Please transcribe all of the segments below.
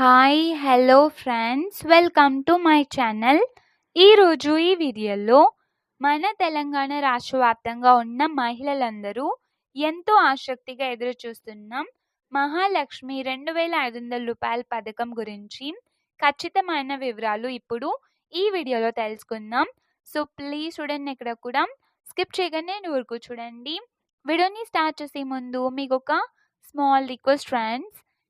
Hi hello friends welcome to my channel ఈరోజు ఈ వీడియోలో మన తెలంగాణ రాష్ట్ర వ్యాప్తంగా ఉన్న మహిళలందరూ ఎంతో ఆసక్తిగా ఎదురు చూస్తున్నాం మహాలక్ష్మి రెండు వేల ఐదు వందల రూపాయల పథకం గురించి ఖచ్చితమైన వివరాలు ఇప్పుడు ఈ వీడియోలో తెలుసుకుందాం. సో ప్లీజ్ చూడండి ఇక్కడ కూడా. స్కిప్ చేయగానే ఊరుకు చూడండి. వీడియోని స్టార్ట్ చేసే ముందు మీకు ఒక small request friends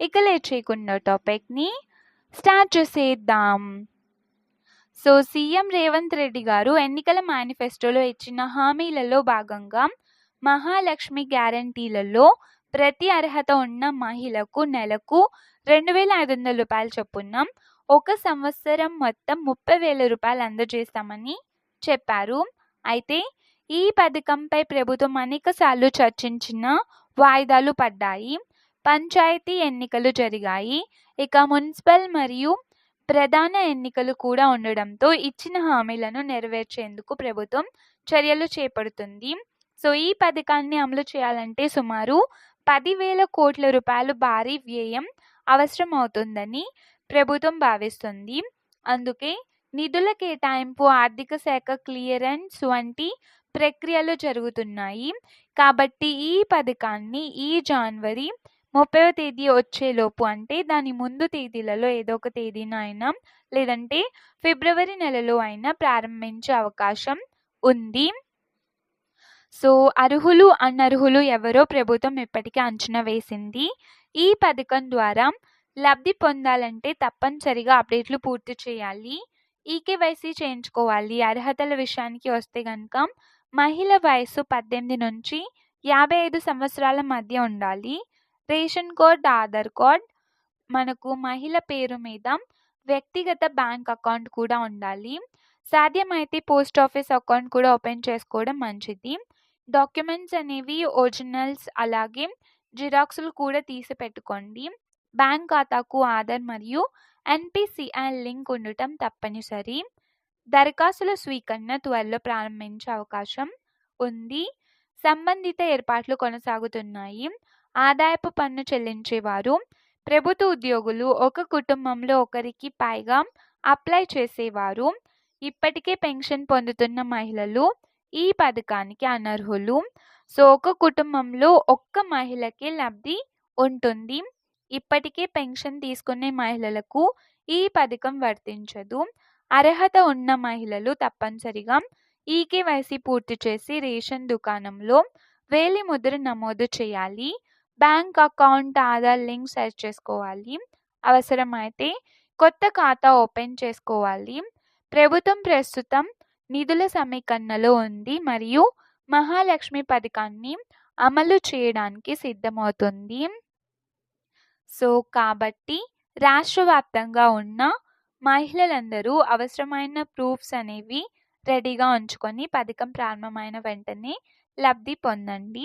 ఇక లేట్ చేయకుండా టాపిక్ని స్టార్ట్ చేసేద్దాం. సో సీఎం రేవంత్ రెడ్డి గారు ఎన్నికల మేనిఫెస్టోలో ఇచ్చిన హామీలలో భాగంగా మహాలక్ష్మి గ్యారంటీలలో ప్రతి అర్హత ఉన్న మహిళకు నెలకు రెండు వేల ఐదు వందల రూపాయలు చొప్పున ఒక సంవత్సరం మొత్తం ముప్పై వేల రూపాయలు అందజేస్తామని చెప్పారు. అయితే ఈ పథకంపై ప్రభుత్వం అనేక సార్లు చర్చించిన వాయిదాలు పడ్డాయి. పంచాయతీ ఎన్నికలు జరిగాయి. ఇక మున్సిపల్ మరియు ప్రధాన ఎన్నికలు కూడా ఉండడంతో ఇచ్చిన హామీలను నెరవేర్చేందుకు ప్రభుత్వం చర్యలు చేపడుతుంది. సో ఈ పథకాన్ని అమలు చేయాలంటే సుమారు పదివేల కోట్ల రూపాయలు భారీ వ్యయం అవసరం అవుతుందని ప్రభుత్వం భావిస్తుంది. అందుకే నిధుల కేటాయింపు ఆర్థిక శాఖ క్లియరెన్స్ వంటి ప్రక్రియలు జరుగుతున్నాయి. కాబట్టి ఈ పథకాన్ని ఈ జనవరి ముప్పైవ తేదీ వచ్చేలోపు అంటే దాని ముందు తేదీలలో ఏదో ఒక తేదీన అయినా లేదంటే ఫిబ్రవరి నెలలో అయినా ప్రారంభించే అవకాశం ఉంది. సో అర్హులు అనర్హులు ఎవరో ప్రభుత్వం ఇప్పటికే అంచనా వేసింది. ఈ పథకం ద్వారా లబ్ధి పొందాలంటే తప్పనిసరిగా అప్డేట్లు పూర్తి చేయాలి. ఈకేవైసీ చేయించుకోవాలి. అర్హతల విషయానికి వస్తే కనుక మహిళ వయసు పద్దెనిమిది నుంచి యాభై ఐదు సంవత్సరాల మధ్య ఉండాలి. రేషన్ కార్డ్ ఆధార్ కార్డ్ మనకు మహిళ పేరు మీద వ్యక్తిగత బ్యాంక్ అకౌంట్ కూడా ఉండాలి. సాధ్యమైతే పోస్ట్ ఆఫీస్ అకౌంట్ కూడా ఓపెన్ చేసుకోవడం మంచిది. డాక్యుమెంట్స్ అనేవి ఒరిజినల్స్ అలాగే జిరాక్స్లు కూడా తీసి పెట్టుకోండి బ్యాంక్ ఖాతాకు ఆధార్ మరియు ఎన్పిసిఐ లింక్ ఉండటం తప్పనిసరి. దరఖాస్తుల స్వీకరణ త్వరలో ప్రారంభించే అవకాశం ఉంది. సంబంధిత ఏర్పాట్లు కొనసాగుతున్నాయి. ఆదాయపు పన్ను చెల్లించేవారు. ప్రభుత్వ ఉద్యోగులు ఒక కుటుంబంలో ఒకరికి పైగా అప్లై చేసేవారు. ఇప్పటికే పెన్షన్ పొందుతున్న మహిళలు ఈ పథకానికి అనర్హులు. సో ఒక కుటుంబంలో ఒక్క మహిళకే లబ్ధి ఉంటుంది. ఇప్పటికే పెన్షన్ తీసుకునే మహిళలకు ఈ పథకం వర్తించదు. అర్హత ఉన్న మహిళలు తప్పనిసరిగా ఈకేవైసీ పూర్తి చేసి రేషన్ దుకాణంలో వేలి ముద్ర నమోదు చేయాలి. Bank account Aadhaar link search చేసుకోవాలి. అవసరమైతే కొత్త ఖాతా ఓపెన్ చేసుకోవాలి. ప్రభుత్వం ప్రస్తుతం నిధుల సమీకరణలో ఉంది మరియు మహాలక్ష్మి పథకాన్ని అమలు చేయడానికి సిద్ధమవుతుంది. సో కాబట్టి రాష్ట్ర వ్యాప్తంగా ఉన్న మహిళలందరూ అవసరమైన ప్రూఫ్స్ అనేవి రెడీగా ఉంచుకొని పథకం ప్రారంభమైన వెంటనే లబ్ధి పొందండి.